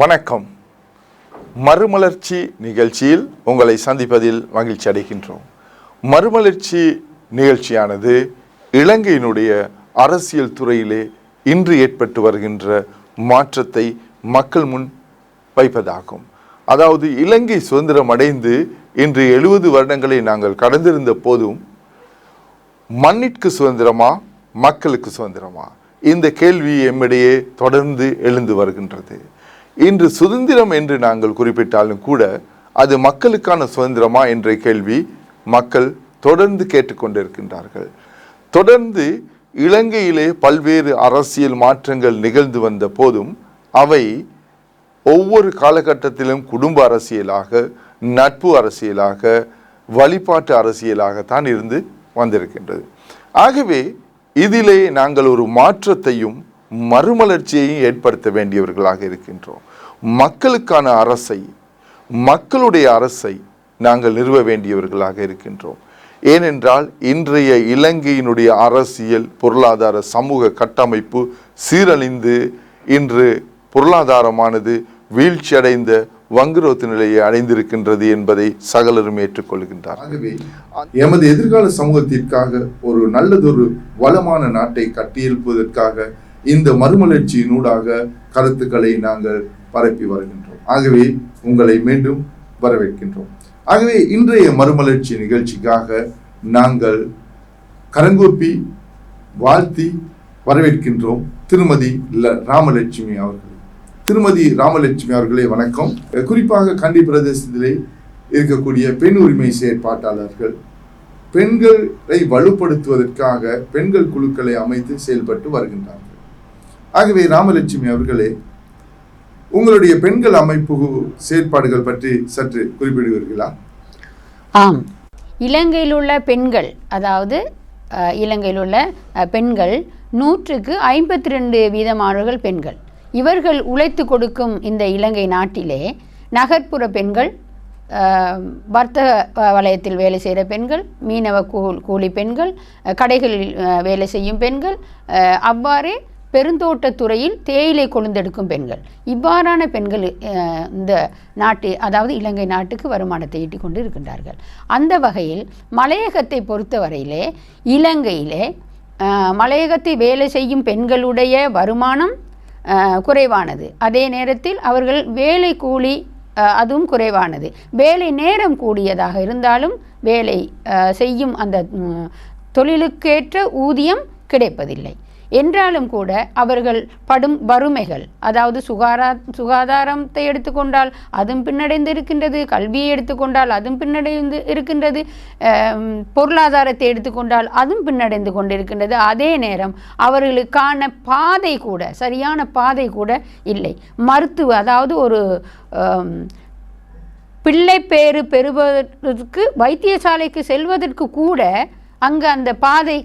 வணக்கம். மறுமலர்ச்சி நிகழ்ச்சியில் உங்களை சந்திப்பதில் மகிழ்ச்சி அடைகின்றோம். மறுமலர்ச்சி நிகழ்ச்சியானது இலங்கையினுடைய அரசியல் துறையிலே இன்று ஏற்பட்டு வருகின்ற மாற்றத்தை மக்கள் முன் வைப்பதாகும். அதாவது இலங்கை சுதந்திரம் அடைந்து இன்று எழுபது வருடங்களை நாங்கள் கடந்திருந்த போதும் மண்ணிற்கு சுதந்திரமா மக்களுக்கு சுதந்திரமா? இந்த கேள்வி எம்மிடையே தொடர்ந்து எழுந்து வருகின்றது. இன்று சுதந்திரம் என்று நாங்கள் குறிப்பிட்டாலும் கூட அது மக்களுக்கான சுதந்திரமா என்ற கேள்வி மக்கள் தொடர்ந்து கேட்டுக்கொண்டிருக்கின்றார்கள். தொடர்ந்து இலங்கையிலே பல்வேறு அரசியல் மாற்றங்கள் நிகழ்ந்து வந்த போதும் அவை ஒவ்வொரு காலகட்டத்திலும் குடும்ப அரசியலாக நட்பு அரசியலாக வழிபாட்டு அரசியலாகத்தான் இருந்து வந்திருக்கின்றது. ஆகவே இதிலே நாங்கள் ஒரு மாற்றத்தையும் மறுமலர்ச்சியையும் ஏற்படுத்த வேண்டியவர்களாக இருக்கின்றோம். மக்களுக்கான அரசை மக்களுடைய அரசை நாங்கள் நிறுவ வேண்டியவர்களாக இருக்கின்றோம். ஏனென்றால் இன்றைய இலங்கையினுடைய அரசியல் பொருளாதார சமூக கட்டமைப்பு சீரழிந்து இன்று பொருளாதாரமானது வீழ்ச்சியடைந்த வங்குரோத்து நிலையை அடைந்திருக்கின்றது என்பதை சகலரும் ஏற்றுக்கொள்கின்றார் ஆகவே எமது எதிர்கால சமூகத்திற்காக ஒரு நல்லதொரு வளமான நாட்டை கட்டியெழுப்பதற்காக இந்த மறுமலர்ச்சியினூடாக கருத்துக்களை நாங்கள் பரப்பி வருகின்றோம். ஆகவே உங்களை மீண்டும் வரவேற்கின்றோம். ஆகவே இன்றைய மறுமலர்ச்சி நிகழ்ச்சிக்காக நாங்கள் கரங்கூப்பி வாழ்த்தி வரவேற்கின்றோம் திருமதி ராமலட்சுமி அவர்களை. திருமதி ராமலட்சுமி அவர்களே வணக்கம். குறிப்பாக கண்டி பிரதேசத்திலே இருக்கக்கூடிய பெண் உரிமை செயற்பாட்டாளர்கள் பெண்களை வலுப்படுத்துவதற்காக பெண்கள் குழுக்களை அமைத்து செயல்பட்டு வருகின்றார்கள். ஆகவே ராமலட்சுமி அவர்களே உங்களுடைய பெண்கள் அமைப்பு செயற்பாடுகள் பற்றி சற்று குறிப்பிடுவீர்களா? ஆம். இலங்கையில் உள்ள பெண்கள் அதாவது இலங்கையில் உள்ள பெண்கள் நூற்றுக்கு ஐம்பத்தி ரெண்டு வீதமானவர்கள் பெண்கள். இவர்கள் உழைத்து கொடுக்கும் இந்த இலங்கை நாட்டிலே நகர்ப்புற பெண்கள் வர்த்தக வலயத்தில் வேலை செய்கிற பெண்கள் மீனவ கூல் கூலி பெண்கள் கடைகளில் அஹ், வேலை செய்யும் பெண்கள் அஹ், அவ்வாறே பெருந்தோட்டத் துறையில் தேயிலை கொழுந்தெடுக்கும் பெண்கள். இவ்வாறான பெண்கள் இந்த நாட்டு அதாவது இலங்கை நாட்டுக்கு வருமானத்தை ஈட்டிக் கொண்டு இருக்கின்றார்கள். அந்த வகையில் மலையகத்தை பொறுத்தவரையிலே இலங்கையிலே மலையகத்தை வேலை செய்யும் பெண்களுடைய வருமானம் குறைவானது. அதே நேரத்தில் அவர்கள் வேலை கூலி அதுவும் குறைவானது. வேலை நேரம் கூடியதாக இருந்தாலும் வேலை செய்யும் அந்த தொழிலுக்கேற்ற ஊதியம் கிடைப்பதில்லை. என்றாலும் கூட அவர்கள் படும் வறுமைகள். அதாவது சுகாரா சுகாதாரத்தை எடுத்துக்கொண்டால் அதுவும் பின்னடைந்து இருக்கின்றது கல்வியை எடுத்துக்கொண்டால் அதுவும் பின்னடைந்து இருக்கின்றது பொருளாதாரத்தை எடுத்துக்கொண்டால் அதுவும் பின்னடைந்து கொண்டிருக்கின்றது. அதே நேரம் அவர்களுக்கான பாதை கூட சரியான பாதை கூட இல்லை. மருத்துவ அதாவது ஒரு பிள்ளை பேறு பெறுவதற்கு வைத்தியசாலைக்கு செல்வதற்கு கூட அங்கே அந்த பாதை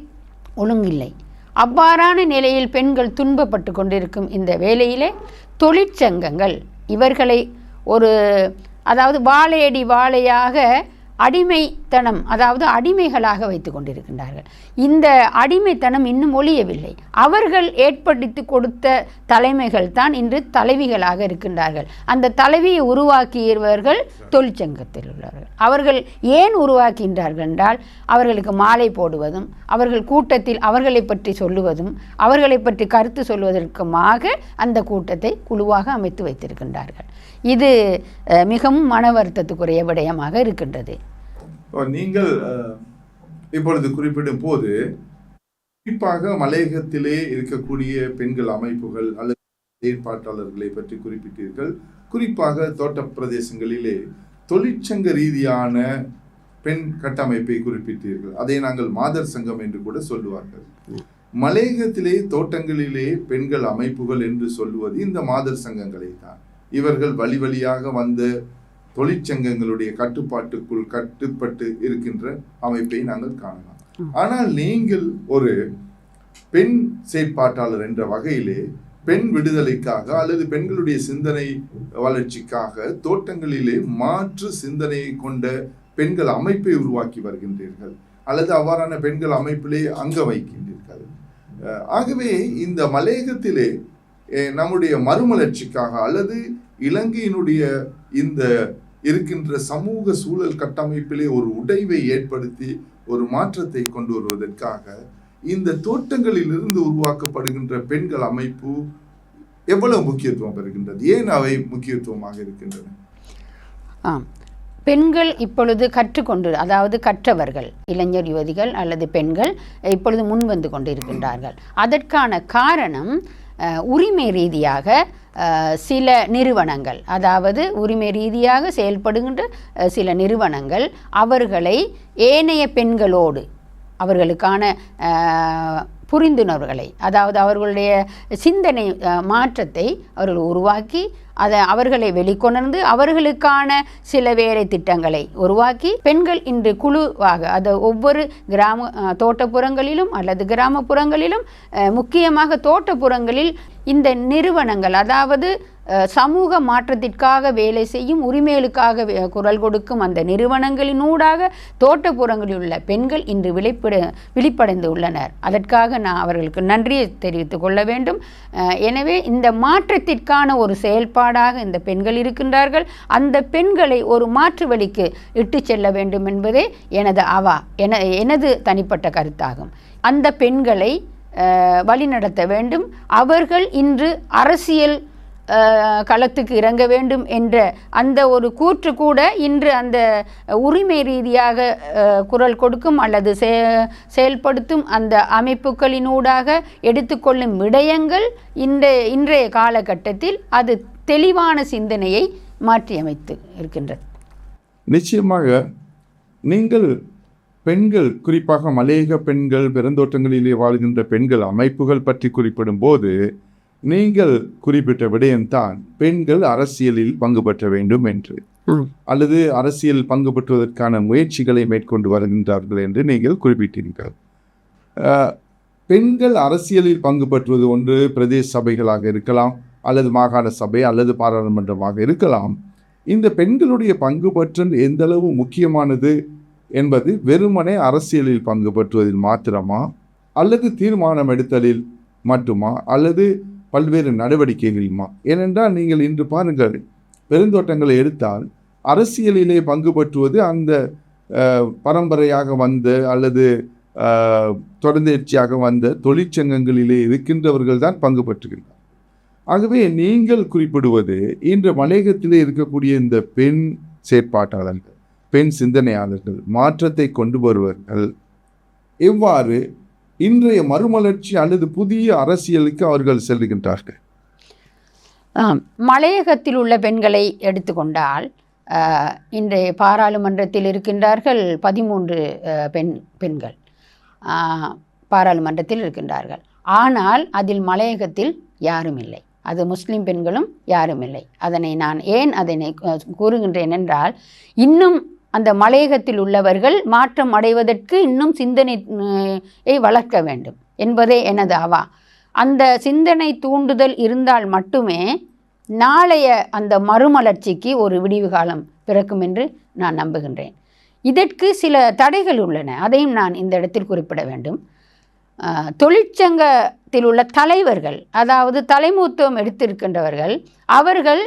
ஒழுங்கில்லை. அவ்வாறான நிலையில் பெண்கள் துன்பப்பட்டு கொண்டிருக்கும் இந்த வேலையிலே தொழிற்சங்கங்கள் இவர்களை ஒரு அதாவது வாழையடி வாழையாக அடிமைத்தனம் அதாவது அடிமைகளாக வைத்து கொண்டிருக்கின்றார்கள். இந்த அடிமைத்தனம் இன்னும் ஒழியவில்லை. அவர்கள் ஏற்படுத்தி கொடுத்த தலைமைகள் தான் இன்று தலைவிகளாக இருக்கின்றார்கள். அந்த தலைவியை உருவாக்கியவர்கள் தொழிற்சங்கத்தில் உள்ளவர்கள். அவர்கள் ஏன் உருவாக்கின்றார்கள் என்றால் அவர்களுக்கு மாலை போடுவதும் அவர்கள் கூட்டத்தில் அவர்களை பற்றி சொல்லுவதும் அவர்களை பற்றி கருத்து சொல்வதற்குமாக அந்த கூட்டத்தை குழுவாக அமைத்து வைத்திருக்கின்றார்கள். இது மிகவும் மன வருத்தத்துக்குரிய விடயமாக இருக்கின்றது. நீங்கள் இப்பொழுது குறிப்பிடும் போது குறிப்பாக மலையகத்திலே இருக்கக்கூடிய பெண்கள் அமைப்புகள் அல்லது ஏற்பாட்டாளர்களை பற்றி குறிப்பிட்டீர்கள். குறிப்பாக தோட்ட பிரதேசங்களிலே தொழிற்சங்க ரீதியான பெண் கட்டமைப்பை குறிப்பிட்டீர்கள். அதை நாங்கள் மாதர் சங்கம் என்று கூட சொல்லுவார்கள். மலையகத்திலே தோட்டங்களிலே பெண்கள் அமைப்புகள் என்று சொல்லுவது இந்த மாதர் சங்கங்களை தான் இவர்கள் வழி வழியாக வந்து தொழிற்சங்கங்களுடைய கட்டுப்பாட்டுக்குள் கட்டுப்பட்டு இருக்கின்ற அமைப்பை நாங்கள் காணலாம். ஆனால் நீங்கள் ஒரு பெண் செயற்பாட்டாளர் என்ற வகையிலே பெண் விடுதலைக்காக அல்லது பெண்களுடைய சிந்தனை வளர்ச்சிக்காக தோட்டங்களிலே மாற்று சிந்தனையை கொண்ட பெண்கள் அமைப்பை உருவாக்கி வருகின்றீர்கள். அல்லது அவ்வாறான பெண்கள் அமைப்பிலே அங்க வைக்கின்றீர்கள். ஆகவே இந்த மலையகத்திலே நம்முடைய மறுமலர்ச்சிக்காக அல்லது இலங்கையினுடைய இந்த இருக்கின்ற சமூக சூழல் கட்டமைப்பிலே ஒரு உடைவை ஏற்படுத்தி ஒரு மாற்றத்தை கொண்டு வருவதற்காக இந்த தோட்டங்களில் இருந்து உருவாக்கப்படுகின்ற பெண்கள் அமைப்பு எவ்வளவு முக்கியத்துவம் பெறுகின்றது? ஏன் அவை முக்கியத்துவமாக இருக்கின்றன? ஆம். பெண்கள் இப்பொழுது கற்றுக்கொண்டு அதாவது கற்றவர்கள் இளைஞர் யுவதிகள் அல்லது பெண்கள் இப்பொழுது முன்வந்து கொண்டிருக்கின்றார்கள். அதற்கான காரணம் உரிமை ரீதியாக சில நிறுவனங்கள் அதாவது உரிமை ரீதியாக செயல்படுகின்ற சில நிறுவனங்கள் அவர்களை ஏனைய பெண்களோடு அவர்களுக்கான புரிந்துணர்வுகளை அதாவது அவர்களுடைய சிந்தனை மாற்றத்தை அவர்கள் உருவாக்கி அதை அவர்களை வெளிக்கொணர்ந்து அவர்களுக்கான சில வேலை திட்டங்களை உருவாக்கி பெண்கள் இன்று குழுவாக அது ஒவ்வொரு கிராம தோட்டப்புறங்களிலும் அல்லது கிராமப்புறங்களிலும் முக்கியமாக தோட்டப்புறங்களில் இந்த நிறுவனங்கள் அதாவது சமூக மாற்றத்திற்காக வேலை செய்யும் உரிமைகளுக்காக குரல் கொடுக்கும் அந்த நிறுவனங்களினூடாக தோட்டப்புறங்களில் உள்ள பெண்கள் இன்று விழிப்பட விழிப்படைந்து உள்ளனர் அதற்காக நான் அவர்களுக்கு நன்றியை தெரிவித்துக் கொள்ள வேண்டும். எனவே இந்த மாற்றத்திற்கான ஒரு செயல்பாடாக இந்த பெண்கள் இருக்கின்றார்கள். அந்த பெண்களை ஒரு மாற்று வழிக்கு இட்டு செல்ல வேண்டும் என்பதே எனது அவா என எனது தனிப்பட்ட கருத்தாகும். அந்த பெண்களை வழிநடத்த வேண்டும். அவர்கள் இன்று அரசியல் களத்துக்கு இறங்க வேண்டும் என்ற அந்த ஒரு கூற்று கூட இன்று அந்த உரிமை ரீதியாக குரல் கொடுக்கும் அல்லது செ- செயல்படுத்தும் அந்த அமைப்புகளினூடாக எடுத்துக்கொள்ளும் விடயங்கள் இந்த இன்றைய காலகட்டத்தில் அது தெளிவான சிந்தனையை மாற்றியமைத்து இருக்கின்றது. நிச்சயமாக நீங்கள் பெண்கள் குறிப்பாக மலையக பெண்கள் பெருந்தோட்டங்களிலே வாழ்கின்ற பெண்கள் அமைப்புகள் பற்றி குறிப்பிடும் போது நீங்கள் குறிப்பிட்ட விடயம்தான் பெண்கள் அரசியலில் பங்கு பெற்ற வேண்டும் என்று. அல்லது அரசியல் பங்கு பெற்றுவதற்கான முயற்சிகளை மேற்கொண்டு வருகின்றார்கள் என்று நீங்கள் குறிப்பிட்டீர்கள். பெண்கள் அரசியலில் பங்கு பெற்றுவது ஒன்று பிரதேச சபைகளாக இருக்கலாம் அல்லது மாகாண சபை அல்லது பாராளுமன்றமாக இருக்கலாம். இந்த பெண்களுடைய பங்கு பற்றல் எந்த அளவு முக்கியமானது என்பது வெறுமனே அரசியலில் பங்கு பெற்றுவதில் மாத்திரமா அல்லது தீர்மானம் எடுத்தலில் மட்டுமா அல்லது பல்வேறு நடவடிக்கைகளுமா ஏனென்றால் நீங்கள் இன்று பாருங்கள் பெருந்தோட்டங்களை எடுத்தால் அரசியலிலே பங்கு பற்றுவது அந்த பரம்பரையாக வந்த அல்லது தொடர்ந்தேர்ச்சியாக வந்த தொழிற்சங்கங்களிலே இருக்கின்றவர்கள் தான் பங்கு பற்றுகின்றனர் ஆகவே நீங்கள் குறிப்பிடுவது இன்று மலையகத்திலே இருக்கக்கூடிய இந்த பெண் செயற்பாட்டாளர்கள் பெண் சிந்தனையாளர்கள் மாற்றத்தை கொண்டு வருவர்கள் எவ்வாறு இன்றைய மறுமலர்ச்சி அல்லது புதிய அரசியலுக்கு அவர்கள் செல்லுகின்றார்கள் மலையகத்தில் உள்ள பெண்களை எடுத்துக்கொண்டால் இன்றைய பாராளுமன்றத்தில் இருக்கின்றார்கள் பதிமூன்று பெண் பெண்கள். பாராளுமன்றத்தில் இருக்கின்றார்கள். ஆனால் அதில் மலையகத்தில் யாரும் இல்லை. அது முஸ்லிம் பெண்களும் யாரும் இல்லை. அதனை நான் ஏன் அதனை கூறுகின்றேன் என்றால் இன்னும் அந்த மலையகத்தில் உள்ளவர்கள் மாற்றம் அடைவதற்கு இன்னும் சிந்தனை வளர்க்க வேண்டும் என்பதே எனது அவா. அந்த சிந்தனை தூண்டுதல் இருந்தால் மட்டுமே நாளைய அந்த மறுமலர்ச்சிக்கு ஒரு விடிவு காலம் பிறக்கும் என்று நான் நம்புகின்றேன். இதற்கு சில தடைகள் உள்ளன அதையும் நான் இந்த இடத்தில் குறிப்பிட வேண்டும். தொழிற்சங்கத்தில் உள்ள தலைவர்கள் அதாவது தலைமூத்துவம் எடுத்திருக்கின்றவர்கள் அவர்கள்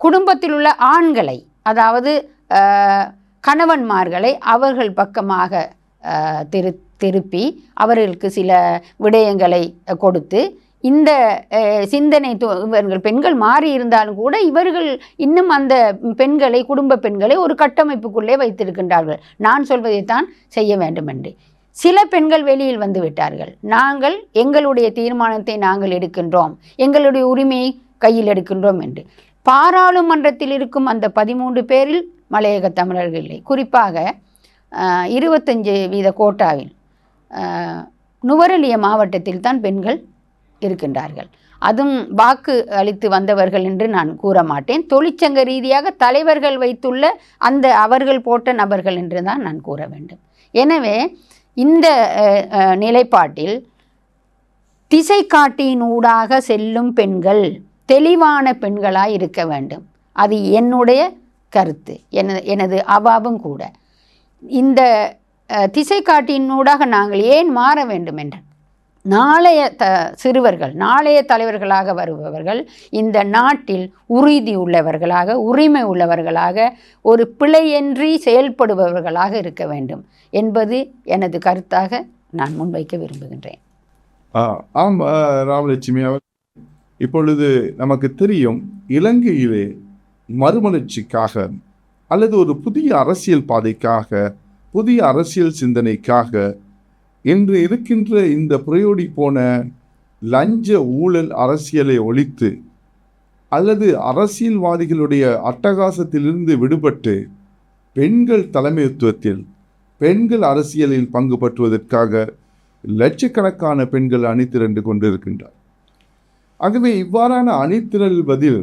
குடும்பத்தில் உள்ள ஆண்களை அதாவது கணவன்மார்களை அவர்கள் பக்கமாக திரு திருப்பி அவர்களுக்கு சில விடயங்களை கொடுத்து இந்த சிந்தனை இவர்கள் பெண்கள் மாறி இருந்தாலும் கூட இவர்கள் இன்னும் அந்த பெண்களை குடும்ப பெண்களை ஒரு கட்டமைப்புக்குள்ளே வைத்திருக்கின்றார்கள். நான் சொல்வதைத்தான் செய்ய வேண்டும் என்று சில பெண்கள் வெளியில் வந்து விட்டார்கள். நாங்கள் எங்களுடைய தீர்மானத்தை நாங்கள் எடுக்கின்றோம். எங்களுடைய உரிமையை கையில் எடுக்கின்றோம் என்று. பாராளுமன்றத்தில் இருக்கும் அந்த பதிமூன்று பேரில் மலையக தமிழர்கள் இல்லை. குறிப்பாக இருபத்தஞ்சு வீத கோட்டாவில் நுவரெலிய மாவட்டத்தில் தான் பெண்கள் இருக்கின்றார்கள். அதுவும் வாக்கு அளித்து வந்தவர்கள் என்று நான் கூற மாட்டேன். தொழிற்சங்க ரீதியாக தலைவர்கள் வைத்துள்ள அந்த அவர்கள் போட்ட நபர்கள் என்று தான் நான் கூற வேண்டும். எனவே இந்த நிலைப்பாட்டில் திசை காட்டியினூடாக செல்லும் பெண்கள் தெளிவான பெண்களாக இருக்க வேண்டும். அது என்னுடைய கருத்து. எனது எனது அவாவும் கூட. இந்த திசை காட்டினூடாக நாங்கள் ஏன் மாற வேண்டும் என்ற? நாளைய த சிறுவர்கள் நாளைய தலைவர்களாக வருபவர்கள் இந்த நாட்டில் உறுதி உள்ளவர்களாக உரிமை உள்ளவர்களாக ஒரு பிழையின்றி செயல்படுபவர்களாக இருக்க வேண்டும் என்பது எனது கருத்தாக நான் முன்வைக்க விரும்புகின்றேன். ஆம் ராமலட்சுமி அவர் இப்பொழுது நமக்கு தெரியும் இலங்கையிலே மறுமலர்ச்சிக்காக அல்லது ஒரு புதிய அரசியல் பாதைக்காக புதிய அரசியல் சிந்தனைக்காக இன்று இருக்கின்ற இந்த புரையோடி போன லஞ்ச ஊழல் அரசியலை ஒழித்து அல்லது அரசியல்வாதிகளுடைய அட்டகாசத்திலிருந்து விடுபட்டு பெண்கள் தலைமைத்துவத்தில் பெண்கள் அரசியலில் பங்கு பற்றுவதற்காக லட்சக்கணக்கான பெண்கள் அணிதிரண்டு கொண்டிருக்கின்றார் ஆகவே இவ்வாறான அணிதிரள்வதில்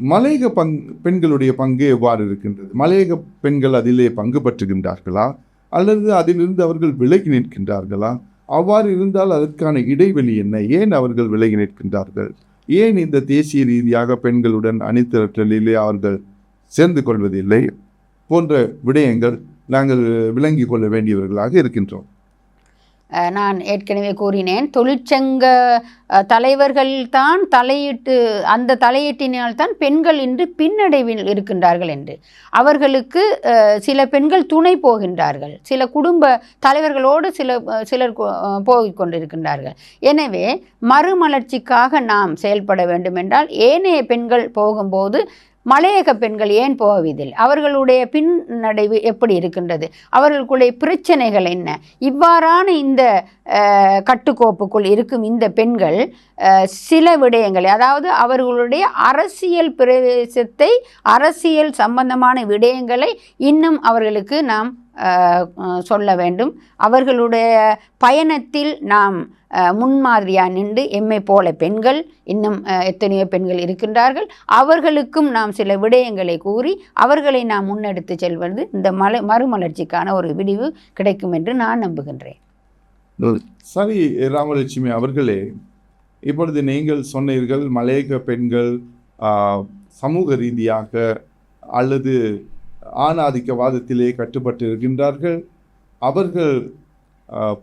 மலையக பங் பெண்களுடைய பங்கு எவ்வாறு இருக்கின்றது? மலையக பெண்கள் அதிலே பங்கு பற்றுகின்றார்களா? அல்லது அதிலிருந்து அவர்கள் விலகி நிற்கின்றார்களா? அவ்வாறு இருந்தால் அதற்கான இடைவெளி என்ன? ஏன் அவர்கள் விலகி நிற்கின்றார்கள்? ஏன் இந்த தேசிய ரீதியாக பெண்களுடன் அணிதிரட்டலிலே அவர்கள் சேர்ந்து கொள்வதில்லை? போன்ற விடயங்கள் நாங்கள் விளங்கி கொள்ள வேண்டியவர்களாக இருக்கின்றோம். நான் ஏற்கனவே கூறினேன். தொழிற்சங்க தலைவர்கள் தான் தலையிட்டு அந்த தலையீட்டினால் தான் பெண்கள் இன்று பின்னடைவில் இருக்கின்றார்கள் என்று. அவர்களுக்கு சில பெண்கள் துணை போகின்றார்கள். சில குடும்ப தலைவர்களோடு சில சிலர் போகிக் கொண்டிருக்கின்றார்கள். எனவே மறுமலர்ச்சிக்காக நாம் செயல்பட வேண்டும் என்றால் ஏனைய பெண்கள் போகும்போது மலையக பெண்கள் ஏன் போவதில்லை? அவர்களுடைய பின்னடைவு எப்படி இருக்கின்றது? அவர்களுடைய பிரச்சனைகள் என்ன? இவ்வாறான இந்த கட்டுக்கோப்புக்குள் இருக்கும் இந்த பெண்கள் சில விடயங்களை அதாவது அவர்களுடைய அரசியல் பிரவேசத்தை அரசியல் சம்பந்தமான விடயங்களை இன்னும் அவர்களுக்கு நாம் சொல்ல வேண்டும். அவர்களுடைய பயணத்தில் நாம் முன்மாதிரியாக நின்று எம்மை போல பெண்கள் இன்னும் எத்தனையோ பெண்கள் இருக்கின்றார்கள். அவர்களுக்கும் நாம் சில விடயங்களை கூறி அவர்களை நாம் முன்னெடுத்து செல்வது இந்த மலை மறுமலர்ச்சிக்கான ஒரு விடிவு கிடைக்கும் என்று நான் நம்புகின்றேன். சரி ராமலட்சுமி அவர்களே இப்பொழுது நீங்கள் சொன்னீர்கள் மலையக பெண்கள் சமூக ரீதியாக அல்லது ஆணாதிக்கவாதத்திலே கட்டுப்பட்டு இருக்கின்றார்கள். அவர்கள்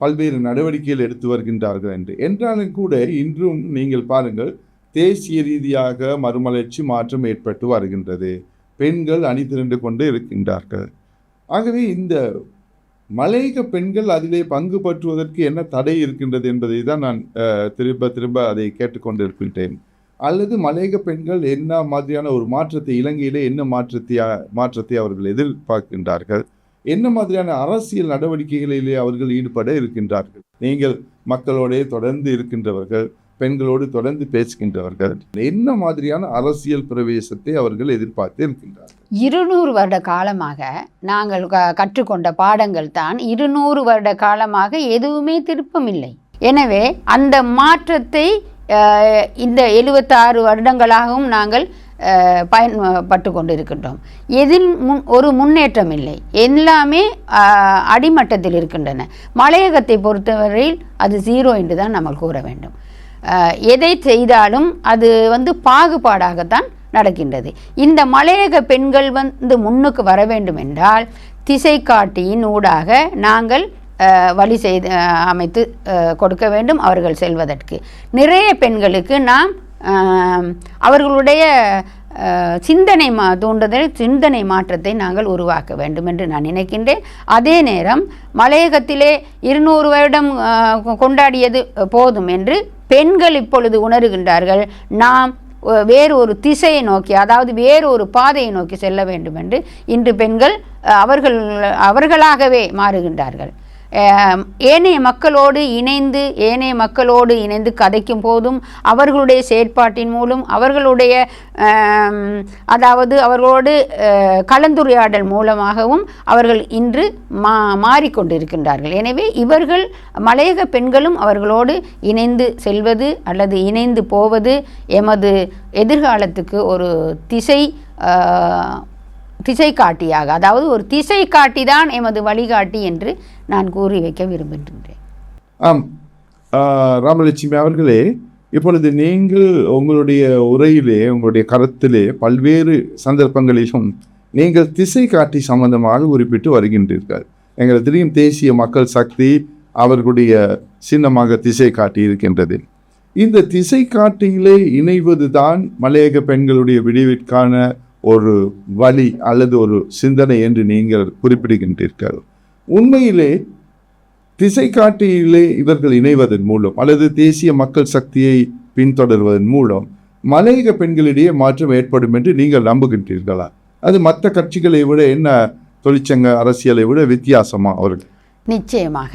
பல்வேறு நடவடிக்கைகள் எடுத்து வருகின்றார்கள் என்று. என்றாலும் கூட இன்றும் நீங்கள் பாருங்கள் தேசிய ரீதியாக மறுமலர்ச்சி மாற்றம் ஏற்பட்டு வருகின்றது. பெண்கள் அணி திரண்டு கொண்டு இருக்கின்றார்கள். ஆகவே இந்த மலையக பெண்கள் அதிலே பங்கு பற்றுவதற்கு என்ன தடை இருக்கின்றது என்பதை தான் நான் திரும்ப திரும்ப அதை கேட்டுக்கொண்டிருக்கின்றேன். அல்லது மலையக பெண்கள் என்ன மாதிரியான ஒரு மாற்றத்தை இலங்கையிலே என்ன மாற்றத்தையா மாற்றத்தை அவர்கள் எதிர்பார்க்கின்றார்கள்? என்ன மாதிரியான அரசியல் நடவடிக்கைகளிலே அவர்கள் ஈடுபட இருக்கின்றார்கள்? நீங்கள் மக்களோடே தொடர்ந்து இருக்கின்றவர்கள் பெண்களோடு தொடர்ந்து பேசுகின்றவர்கள் என்ன மாதிரியான அரசியல் பிரவேசத்தை அவர்கள் எதிர்பார்த்து இருக்கின்றார்கள்? இருநூறு வருட காலமாக நாங்கள் க- கற்றுக்கொண்ட பாடங்கள் தான் இருநூறு வருட காலமாக எதுவுமே திருப்பமில்லை. எனவே அந்த மாற்றத்தை இந்த எழுபத்தாறு வருடங்களாகவும் நாங்கள் அஹ், பயன்பட்டு கொண்டிருக்கின்றோம். எதில் முன் ஒரு முன்னேற்றம் இல்லை. எல்லாமே அடிமட்டத்தில் இருக்கின்றன. மலையகத்தை பொறுத்தவரையில் அது ஜீரோ என்று தான் நம்ம கூற வேண்டும். எதை செய்தாலும் அது வந்து பாகுபாடாகத்தான் நடக்கின்றது. இந்த மலையக பெண்கள் வந்து முன்னுக்கு வர வேண்டும் என்றால் திசை காட்டியின் ஊடாக நாங்கள் வழி செய்து அமைத்து கொடுக்க வேண்டும் அவர்கள் செல்வதற்கு. நிறைய பெண்களுக்கு நாம் அவர்களுடைய சிந்தனை மா தூண்டுதல் சிந்தனை மாற்றத்தை நாங்கள் உருவாக்க வேண்டும் என்று நான் நினைக்கின்றேன். அதே நேரம் மலையகத்திலே இருநூறு வருடம் கொண்டாடியது போதும் என்று பெண்கள் இப்பொழுது உணர்கின்றார்கள். நாம் வேறு ஒரு திசையை நோக்கி அதாவது வேறு ஒரு பாதையை நோக்கி செல்ல வேண்டும் என்று இன்று பெண்கள் அவர்கள் அவர்களாகவே மாறுகின்றார்கள். ஏனைய மக்களோடு இணைந்து ஏனைய மக்களோடு இணைந்து கதைக்கும் போதும் அவர்களுடைய செயற்பாட்டின் மூலம் அவர்களுடைய அதாவது அவர்களோடு கலந்துரையாடல் மூலமாகவும் அவர்கள் இன்று மா மாறிக்கொண்டிருக்கின்றார்கள். எனவே இவர்கள் மலையக பெண்களும் அவர்களோடு இணைந்து செல்வது அல்லது இணைந்து போவது எமது எதிர்காலத்துக்கு ஒரு திசை திசை காட்டியாக அதாவது ஒரு திசை காட்டி தான் எமது வழிகாட்டி என்று நான் கூறி வைக்க விரும்புகின்றேன். ஆம். ராமலட்சுமி அவர்களே இப்பொழுது நீங்கள் உங்களுடைய உரையிலே உங்களுடைய கருத்திலே பல்வேறு சந்தர்ப்பங்களிலும் நீங்கள் திசை காட்டி சம்பந்தமாக குறிப்பிட்டு வருகின்றீர்கள். எங்களை தெரியும் தேசிய மக்கள் சக்தி அவர்களுடைய சின்னமாக திசை காட்டி இருக்கின்றது. இந்த திசை காட்டியிலே இணைவது தான் மலையக பெண்களுடைய விடிவிற்கான ஒரு வழி அல்லது ஒரு சிந்தனை என்று நீங்கள் குறிப்பிடுகின்றீர்கள். உண்மையிலே திசை காட்டியிலே இவர்கள் இணைவதன் மூலம் அல்லது தேசிய மக்கள் சக்தியை பின்தொடர்வதன் மூலம் மலையக பெண்களிடையே மாற்றம் ஏற்படும் என்று நீங்கள் நம்புகின்றீர்களா? அது மற்ற கட்சிகளை விட என்ன தொழிற்சங்க அரசியலை விட வித்தியாசமா அவர்கள்? நிச்சயமாக.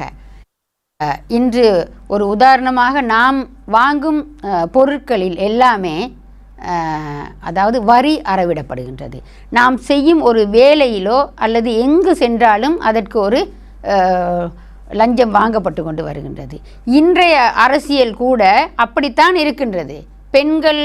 இன்று ஒரு உதாரணமாக நாம் வாங்கும் பொருட்களில் எல்லாமே அதாவது வரி அறவிடப்படுகின்றது. நாம் செய்யும் ஒரு வேலையிலோ அல்லது எங்கு சென்றாலும் அதற்கு ஒரு லஞ்சம் வாங்கப்பட்டு கொண்டு வருகின்றது. இன்றைய அரசியல் கூட அப்படித்தான் இருக்கின்றது. பெண்கள்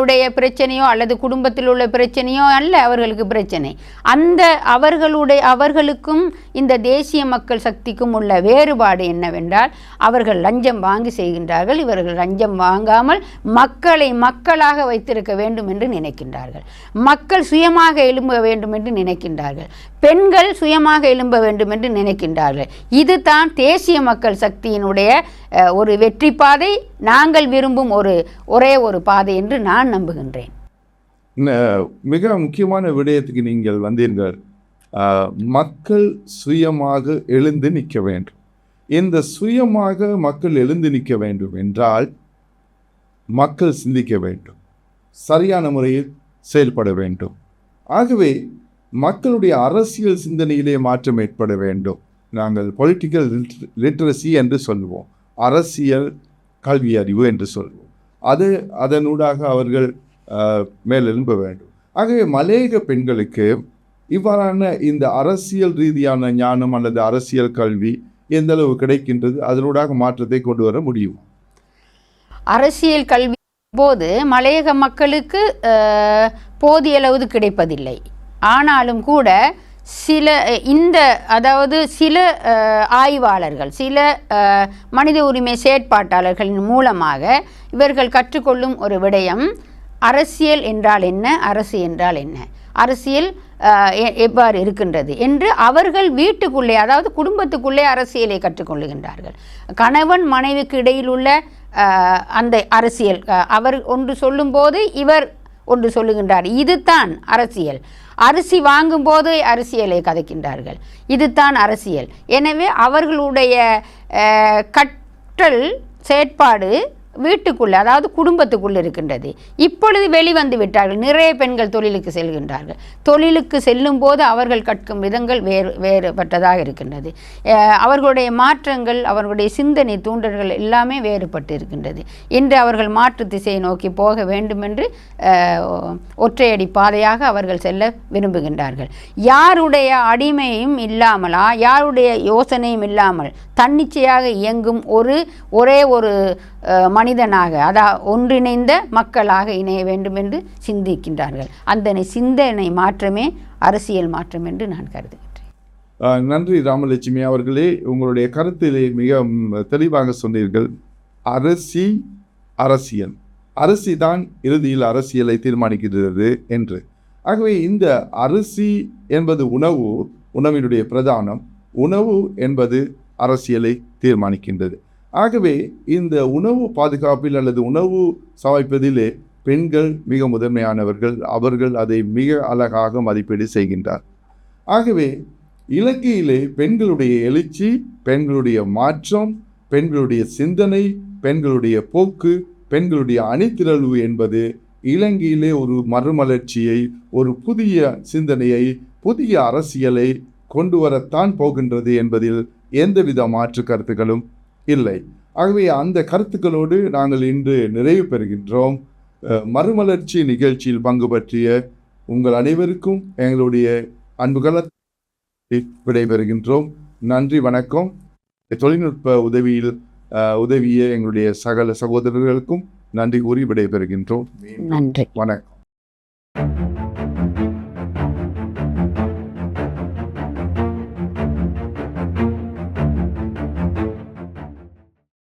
உடைய பிரச்சனையோ அல்லது குடும்பத்தில் உள்ள பிரச்சனையோ அல்ல அவர்களுக்கு பிரச்சனை. அந்த அவர்களுடைய அவர்களுக்கும் இந்த தேசிய மக்கள் சக்திக்கும் உள்ள வேறுபாடு என்னவென்றால் அவர்கள் லஞ்சம் வாங்கி செய்கின்றார்கள் இவர்கள் லஞ்சம் வாங்காமல் மக்களை மக்களாக வைத்திருக்க வேண்டும் என்று நினைக்கின்றார்கள். மக்கள் சுயமாக எழும்ப வேண்டும் என்று நினைக்கின்றார்கள். பெண்கள் சுயமாக எழும்ப வேண்டும் என்று நினைக்கின்றார்கள். இதுதான் தேசிய மக்கள் சக்தியினுடைய ஒரு வெற்றி பாதை நாங்கள் விரும்பும் ஒரு ஒரே ஒரு பாதை என்று நான் நம்புகின்றேன். மிக முக்கியமான விடயத்துக்கு நீங்கள் வந்தீர்கள். மக்கள் சுயமாக எழுந்து நிற்க வேண்டும். இந்த சுயமாக மக்கள் எழுந்து நிற்க வேண்டும் என்றால் மக்கள் சிந்திக்க வேண்டும். சரியான முறையில் செயல்பட வேண்டும். ஆகவே மக்களுடைய அரசியல் சிந்தனையிலே மாற்றம் ஏற்பட வேண்டும். நாங்கள் பொலிட்டிக்கல் லிட்ரஸி என்று சொல்லுவோம் அரசியல் கல்வி அறிவு என்று சொல்வோம். அது அதனூடாக அவர்கள் மேலெழும்ப வேண்டும். ஆகவே மலேக பெண்களுக்கு இவ்வாறான இந்த அரசியல் ரீதியான ஞானம் அல்லது அரசியல் கல்வி எந்த அளவு கிடைக்கின்றது அதனூடாக மாற்றத்தை கொண்டு வர முடியும்? அரசியல் கல்வி போது மலையக மக்களுக்கு போதிய அளவு கிடைப்பதில்லை. ஆனாலும் கூட சில இந்த அதாவது சில ஆய்வாளர்கள் சில மனித உரிமை செயற்பாட்டாளர்களின் மூலமாக இவர்கள் கற்றுக்கொள்ளும் ஒரு விடயம் அரசியல் என்றால் என்ன அரசு என்றால் என்ன? அரசியல் எ- எவ்வாறு இருக்கின்றது என்று அவர்கள் வீட்டுக்குள்ளே அதாவது குடும்பத்துக்குள்ளே அரசியலை கற்றுக்கொள்ளுகின்றார்கள். கணவன் மனைவிக்கு இடையில் உள்ள அந்த அரசியல் அவர் ஒன்று சொல்லும்போது இவர் ஒன்று சொல்லுகின்றார். இதுதான் அரசியல். அரிசி வாங்கும்போது அரசியலை கதைக்கின்றார்கள். இதுதான் அரசியல். எனவே அவர்களுடைய கற்றல் செயற்பாடு வீட்டுக்குள்ளே அதாவது குடும்பத்துக்குள்ளே இருக்கின்றது. இப்பொழுது வெளிவந்து விட்டார்கள். நிறைய பெண்கள் தொழிலுக்கு செல்கின்றார்கள். தொழிலுக்கு செல்லும் போது அவர்கள் கற்கும் விதங்கள் வேறு வேறுபட்டதாக இருக்கின்றது. அவர்களுடைய மாற்றங்கள் அவர்களுடைய சிந்தனை தூண்டல்கள் எல்லாமே வேறுபட்டு இருக்கின்றது. இன்று அவர்கள் மாற்று திசையை நோக்கி போக வேண்டும் என்று ஒற்றையடி பாதையாக அவர்கள் செல்ல விரும்புகின்றார்கள். யாருடைய அடிமையும் இல்லாமலா யாருடைய யோசனையும் இல்லாமல் தன்னிச்சையாக இயங்கும் ஒரு ஒரே ஒரு மனிதனாக அதா ஒன்றிணைந்த மக்களாக இணைய வேண்டும் என்று சிந்திக்கின்றார்கள். அந்த சிந்தனை மாற்றமே அரசியல் மாற்றம் என்று நான் கருதுகின்றேன். நன்றி ராமலட்சுமி அவர்களே. உங்களுடைய கருத்திலே மிக தெளிவாக சொன்னீர்கள். அரசி அரசியல். அரசி தான் இறுதியில் அரசியலை தீர்மானிக்கிறது என்று. ஆகவே இந்த அரிசி என்பது உணவு உணவினுடைய பிரதானம். உணவு என்பது அரசியலை தீர்மானிக்கின்றது. ஆகவே இந்த உணவு பாதுகாப்பில் அல்லது உணவு சமைப்பதிலே பெண்கள் மிக முதன்மையானவர்கள். அவர்கள் அதை மிக அழகாக மதிப்பீடு செய்கின்றார். ஆகவே இலங்கையிலே பெண்களுடைய எழுச்சி பெண்களுடைய மாற்றம் பெண்களுடைய சிந்தனை பெண்களுடைய போக்கு பெண்களுடைய அணிதிரழ்வு என்பது இலங்கையிலே ஒரு மறுமலர்ச்சியை ஒரு புதிய சிந்தனையை புதிய அரசியலை கொண்டு வரத்தான் போகின்றது என்பதில் எந்தவித மாற்று கருத்துக்களும் இல்லை. ஆகவே அந்த கருத்துக்களோடு நாங்கள் இன்று நிறைவு பெறுகின்றோம். மறுமலர்ச்சி நிகழ்ச்சியில் பங்கு பற்றிய உங்கள் அனைவருக்கும் எங்களுடைய அன்புகள விடைபெறுகின்றோம். நன்றி வணக்கம். தொழில்நுட்ப உதவியில் உதவிய எங்களுடைய சகல சகோதரர்களுக்கும் நன்றி கூறி விடைபெறுகின்றோம். நன்றி. வணக்கம்.